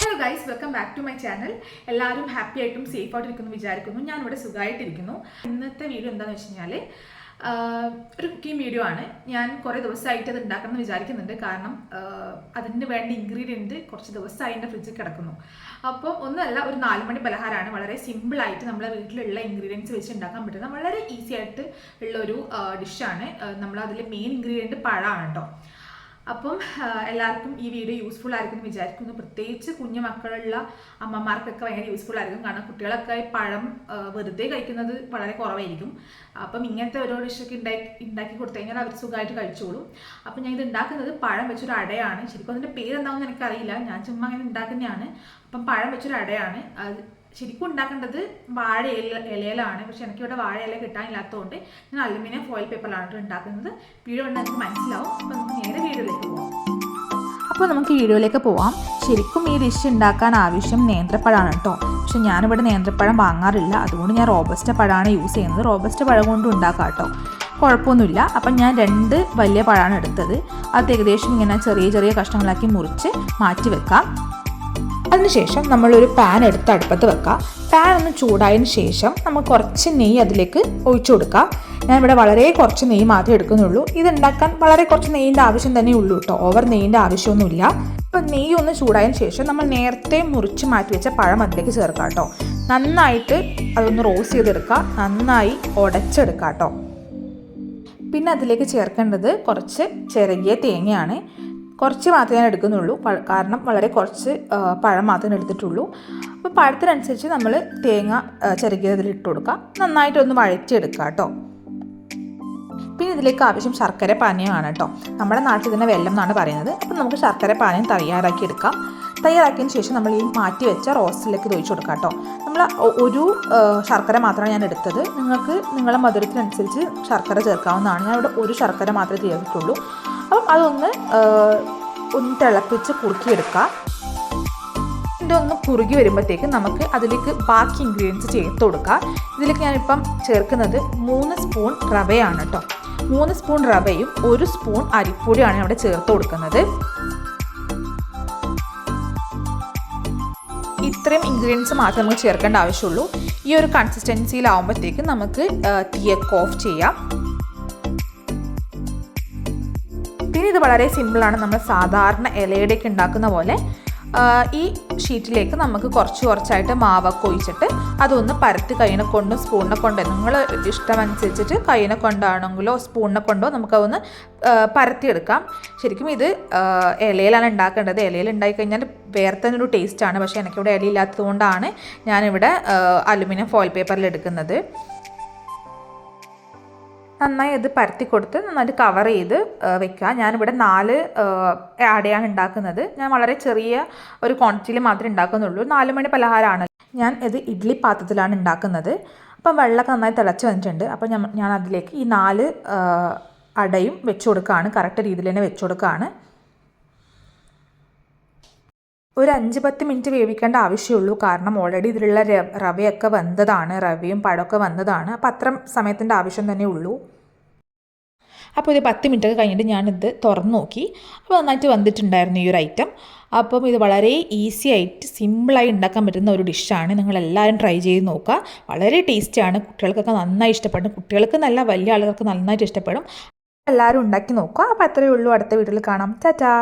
Hello guys welcome back to my channel എല്ലാവരും happy ആയിട്ടും safe ആയിട്ടിരിക്കുന്നു വിചാരിക്കുന്നു. ഞാനിവിടെ സുഖമായിട്ടിരിക്കുന്നു. ഇന്നത്തെ വീഡിയോ എന്താണെന്ന് വെച്ച് കഴിഞ്ഞാൽ ഒരു കുക്കിംഗ് വീഡിയോ ആണ്. ഞാൻ കുറേ ദിവസമായിട്ട് അത് ഉണ്ടാക്കണം എന്ന് വിചാരിക്കുന്നുണ്ട്. കാരണം അതിന് വേണ്ട ഇൻഗ്രീഡിയന്റ് കുറച്ച് ദിവസമായി എന്റെ ഫ്രിഡ്ജിൽ കിടക്കുന്നു. അപ്പോൾ ഒന്നല്ല ഒരു നാല് മണി പലഹാരമാണ്. വളരെ സിമ്പിളായിട്ട് നമ്മളെ വീട്ടിലുള്ള ഇൻഗ്രീഡിയൻസ് വെച്ച് ഉണ്ടാക്കാൻ പറ്റുന്ന വളരെ ഈസി ആയിട്ട് ഉള്ള ഒരു ഡിഷാണ് നമ്മളതിൽ മെയിൻ ഇൻഗ്രീഡിയന്റ് പഴമാണ് കേട്ടോ അപ്പം എല്ലാവർക്കും ഈ വീഡിയോ യൂസ്ഫുൾ ആയിരിക്കും എന്ന് വിചാരിക്കുന്നു. പ്രത്യേകിച്ച് കുഞ്ഞു മക്കളുള്ള അമ്മമാർക്കൊക്കെ ഭയങ്കര യൂസ്ഫുൾ ആയിരിക്കും. കാരണം കുട്ടികളൊക്കെ പഴം വെറുതെ കഴിക്കുന്നത് വളരെ കുറവായിരിക്കും. അപ്പം ഇങ്ങനത്തെ ഓരോ ഡിഷൊക്കെ ഉണ്ടാക്കി ഉണ്ടാക്കി കൊടുത്തു കഴിഞ്ഞാൽ അവർ സുഖമായിട്ട് കഴിച്ചോളും. അപ്പം ഞാൻ ഇത് ഉണ്ടാക്കുന്നത് പഴം വെച്ചൊരു അടയാണ്. ശരിക്കും അതിന്റെ പേരെന്താണെന്ന് എനിക്കറിയില്ല. ഞാൻ ചുമ്മാ അങ്ങനെ ഉണ്ടാക്കുന്നതാണ്. അപ്പം പഴം വെച്ചൊരു അടയാണ്. അത് ശരിക്കും ഉണ്ടാക്കേണ്ടത് വാഴ ഇല ഇലയിലാണ്. പക്ഷെ എനിക്കിവിടെ വാഴ ഇല കിട്ടാനില്ലാത്തതുകൊണ്ട് ഞാൻ അലുമിനിയം ഫോയിൽ പേപ്പറിലാണ് ഉണ്ടാക്കുന്നത്. വീഡിയോ കണ്ടാൽ എനിക്ക് മനസ്സിലാവും. അപ്പോൾ നമുക്ക് നേരെ വീഡിയോയിലേക്ക് പോവാം. അപ്പോൾ നമുക്ക് വീഡിയോയിലേക്ക് പോവാം. ശരിക്കും ഈ ഡിഷ് ഉണ്ടാക്കാൻ ആവശ്യം നേന്ത്രപ്പഴമാണ് കേട്ടോ പക്ഷെ ഞാനിവിടെ നേന്ത്രപ്പഴം വാങ്ങാറില്ല. അതുകൊണ്ട് ഞാൻ റോബസ്റ്റ പഴമാണ് യൂസ് ചെയ്യുന്നത്. റോബസ്റ്റ പഴം കൊണ്ട് ഉണ്ടാക്കാം കേട്ടോ കുഴപ്പമൊന്നുമില്ല. അപ്പം ഞാൻ രണ്ട് വലിയ പഴമാണ് എടുത്തത്. അത് ഏകദേശം ഇങ്ങനെ ചെറിയ ചെറിയ കഷ്ണങ്ങളാക്കി മുറിച്ച് മാറ്റി വെക്കാം അതിനുശേഷം നമ്മളൊരു പാൻ എടുത്ത് അടുപ്പത്ത് വെക്കുക പാൻ ഒന്ന് ചൂടായതിന് ശേഷം നമ്മൾ കുറച്ച് നെയ്യ് അതിലേക്ക് ഒഴിച്ചു കൊടുക്കാം. ഞാനിവിടെ വളരെ കുറച്ച് നെയ്യ് മാത്രമേ എടുക്കുന്നുള്ളൂ. ഇത് ഉണ്ടാക്കാൻ വളരെ കുറച്ച് നെയ്യിന്റെ ആവശ്യം തന്നെ ഉള്ളൂ കേട്ടോ. ഓവർ നെയ്യിന്റെ ആവശ്യമൊന്നുമില്ല. അപ്പം നെയ്യ് ഒന്ന് ചൂടായതിന് ശേഷം നമ്മൾ നേരത്തെ മുറിച്ച് മാറ്റി വെച്ച പഴം അതിലേക്ക് ചേർക്കാം കേട്ടോ. നന്നായിട്ട് അതൊന്ന് റോസ്റ്റ് ചെയ്തെടുക്കുക നന്നായി ഉടച്ചെടുക്കാം കേട്ടോ. പിന്നെ അതിലേക്ക് ചേർക്കേണ്ടത് കുറച്ച് ചിരകിയ തേങ്ങയാണ്. കുറച്ച് മാത്രമേ ഞാൻ എടുക്കുന്നുള്ളൂ. കാരണം വളരെ കുറച്ച് പഴം മാത്രമേ എടുത്തിട്ടുള്ളൂ. അപ്പോൾ പഴത്തിനനുസരിച്ച് നമ്മൾ തേങ്ങ ആ, ചിരകിയതിൽ ഇട്ട് കൊടുക്കുക നന്നായിട്ടൊന്ന് വഴറ്റിയെടുക്കുക കേട്ടോ. പിന്നെ ഇതിലേക്ക് ആവശ്യം ശർക്കര പാനീയമാണ് കേട്ടോ. നമ്മുടെ നാട്ടിൽ തന്നെ വെല്ലം എന്നാണ് പറയുന്നത്. അപ്പം നമുക്ക് ശർക്കര പാനീയം തയ്യാറാക്കി എടുക്കാം. തയ്യാറാക്കിയതിന് ശേഷം നമ്മൾ ഈ മാറ്റി വെച്ച റോസ്റ്റിലേക്ക് ഒഴിച്ച് കൊടുക്കാം കേട്ടോ. നമ്മൾ ഒരു ശർക്കര മാത്രമാണ് ഞാൻ എടുത്തത്. നിങ്ങൾക്ക് നിങ്ങളുടെ മധുരത്തിനനുസരിച്ച് ശർക്കര ചേർക്കാവുന്നതാണ്. ഞാൻ ഇവിടെ ഒരു ശർക്കര മാത്രമേ ചേർത്തിട്ടുള്ളൂ. അപ്പം അതൊന്ന് ഒന്ന് തിളപ്പിച്ച് കുറുക്കിയെടുക്കുക ഇതൊന്ന് കുറുകി വരുമ്പോഴത്തേക്ക് നമുക്ക് അതിലേക്ക് ബാക്കി ഇൻഗ്രീഡിയൻസ് ചേർത്ത് കൊടുക്കാം. ഇതിലേക്ക് ഞാനിപ്പം ചേർക്കുന്നത് മൂന്ന് സ്പൂൺ റവയാണ് കേട്ടോ മൂന്ന് സ്പൂൺ റവയും ഒരു സ്പൂൺ അരിപ്പൊടിയാണ് ഇവിടെ ചേർത്ത് കൊടുക്കുന്നത്. ഇത്രയും ഇൻഗ്രീഡിയൻസ് മാത്രമേ നമുക്ക് ചേർക്കേണ്ട ആവശ്യമുള്ളൂ. ഈ ഒരു കൺസിസ്റ്റൻസിയിലാവുമ്പോഴത്തേക്ക് നമുക്ക് തീയൊക്കെ ഓഫ് ചെയ്യാം. പിന്നെ ഇത് വളരെ സിമ്പിളാണ് നമ്മൾ സാധാരണ ഇലയുടെയൊക്കെ ഉണ്ടാക്കുന്ന പോലെ ഈ ഷീറ്റിലേക്ക് നമുക്ക് കുറച്ച് കുറച്ചായിട്ട് മാവൊക്കെ ഒഴിച്ചിട്ട് അതൊന്ന് പരത്തി കൈനെ കൊണ്ടും സ്പൂണിനെ കൊണ്ടോ നിങ്ങൾ ഇഷ്ടമനുസരിച്ചിട്ട് കൈനെ കൊണ്ടാണെങ്കിലോ സ്പൂണിനെ കൊണ്ടോ നമുക്കതൊന്ന് പരത്തിയെടുക്കാം. ശരിക്കും ഇത് ഇലയിലാണ് ഉണ്ടാക്കേണ്ടത്. ഇലയിൽ ഉണ്ടായി കഴിഞ്ഞാൽ വേറെ തന്നെ ഒരു ടേസ്റ്റാണ് പക്ഷേ എനിക്കിവിടെ ഇലയില്ലാത്തത് കൊണ്ടാണ് ഞാനിവിടെ അലുമിനിയം ഫോയിൽ പേപ്പറിൽ എടുക്കുന്നത്. നന്നായി അത് പരത്തി കൊടുത്ത് നന്നായിട്ട് കവർ ചെയ്ത് വെക്കുക. ഞാനിവിടെ നാല് ആടയാണ് ഉണ്ടാക്കുന്നത്. ഞാൻ വളരെ ചെറിയ ഒരു ക്വാണ്ടിറ്റിയിൽ മാത്രമേ ഉണ്ടാക്കുന്നുള്ളൂ. നാല് മണി പലഹാരമാണ്. ഞാൻ ഇത് ഇഡ്ഡലി പാത്രത്തിലാണ് ഉണ്ടാക്കുന്നത്. അപ്പം വെള്ളമൊക്കെ നന്നായി തിളച്ച് വന്നിട്ടുണ്ട്. അപ്പം ഞാൻ ഞാൻ അതിലേക്ക് ഈ നാല് അടയും വെച്ച് കൊടുക്കുകയാണ്. കറക്റ്റ് രീതിയിൽ തന്നെ വെച്ച് കൊടുക്കുകയാണ്. ഒരു അഞ്ച് പത്ത് മിനിറ്റ് വേവിക്കേണ്ട ആവശ്യമുള്ളൂ. കാരണം ഓൾറെഡി ഇതിലുള്ള റവയൊക്കെ വന്നതാണ്. റവയും പഴമൊക്കെ വന്നതാണ്. അപ്പോൾ അത്ര സമയത്തിന്റെ ആവശ്യം തന്നെ ഉള്ളൂ. അപ്പോൾ ഇത് പത്ത് മിനിറ്റ് ഒക്കെ കഴിഞ്ഞിട്ട് ഞാനിത് തുറന്നു നോക്കി. അപ്പോൾ നന്നായിട്ട് വന്നിട്ടുണ്ടായിരുന്നു ഈ ഒരു ഐറ്റം അപ്പം ഇത് വളരെ ഈസി ആയിട്ട് സിമ്പിളായി ഉണ്ടാക്കാൻ പറ്റുന്ന ഒരു ഡിഷാണ് നിങ്ങൾ എല്ലാവരും ട്രൈ ചെയ്ത് നോക്കുക. വളരെ ടേസ്റ്റിയാണ് കുട്ടികൾക്കൊക്കെ നന്നായി ഇഷ്ടപ്പെടും. കുട്ടികൾക്ക് നല്ല വലിയ ആളുകൾക്ക് നന്നായിട്ട് ഇഷ്ടപ്പെടും. എല്ലാവരും ഉണ്ടാക്കി നോക്കുക. അപ്പോൾ അത്രയേ ഉള്ളൂ. അടുത്ത വീട്ടിൽ കാണാം. ടാറ്റാ.